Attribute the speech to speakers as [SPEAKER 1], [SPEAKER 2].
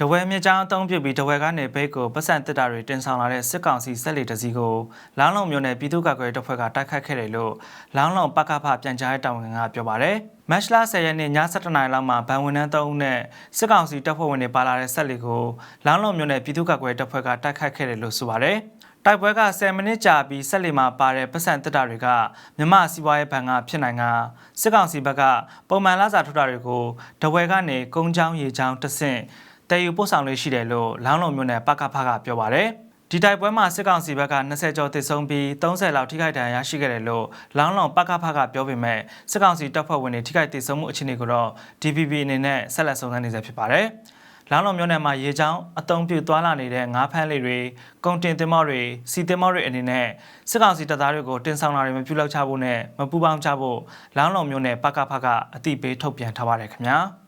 [SPEAKER 1] တဝဲမြကြောင်းအုံပြုပြီးတဝဲကနေဘိတ်ကိုပတ်စံတစ်တာတွေတင်ဆောင်လာတဲ့စစ်ကောင်စီဆက်လက်တစည်းကိုလောင်းလုံမျိုးနဲ့ပြည်သူ့ကာကွယ်ရေးတပ်ဖွဲ့ကတိုက်ခတ်ခဲ့တယ်လို့လောင်းလုံပကဖပြန်ကြားရေးတာဝန်ခံကပြောပါတယ်။မတ်လ10ရက်နေ့ည7:00နာရီလောက်မှာဗန်ဝန်ထမ်း3ဦးနဲ့စစ်ကောင်စီတပ်ဖွဲ့ဝင်တွေပါလာတဲ့ဆက်လက်ကိုလောင်းလုံမျိုးနဲ့ပြည်သူ့ကာကွယ်ရေးတပ်ဖွဲ့ကတိုက်ခတ်ခဲ့တယ်လို့ဆိုပါတယ်။တိုက်ပွဲက10မိနစ်ကြာပြီးဆက်လီမှာပါတဲ့ပတ်စံတက်တာတွေကမြမစီးပွားရေးဘဏ်ကဖြစ်နိုင်ကစစ်ကောင်စီဘက်ကပုံမှန်လာစာထုတ်တာတွေကိုတဝဲကနေကုန်းချောင်းရေချောင်းတဆင့် တည်ယူပို့ဆောင်လေးရှိတယ်လို့လောင်းလုံမျိုးနဲ့ပကဖကပြောပါတယ်ဒီတိုက်ပွဲမှာစစ်ကောင်စီဘက်က20ကျော်တစ်ဆုံးပြီး30လောက်ထိခိုက်ဒဏ်ရာရရှိခဲ့တယ်လို့လောင်းလုံပကဖကပြောပေမဲ့စစ်ကောင်စီတပ်ဖွဲ့ဝင်တွေထိခိုက်တစ်ဆုံးမှုအခြေအနေကိုတော့ DPP အနေနဲ့ဆက်လက်စုံစမ်းနေဆဲဖြစ်ပါတယ်။လောင်းလုံးမျိုးနယ်မှာရေချောင်းအတုံးပြသွားလာနေတဲ့ငါးဖမ်းလေးတွေကုန်တင်တင်မော့တွေစီတင်မော့တွေအနေနဲ့စစ်ကောင်စီတပ်သားတွေကိုတင်ဆောင်လာတွေမပြုတ်လောက်ချဖို့နဲ့မပူပေါင်းချဖို့လောင်းလုံးမျိုးနယ်ပကဖကအတိပေးထုတ်ပြန်ထားပါတယ်ခင်ဗျာ။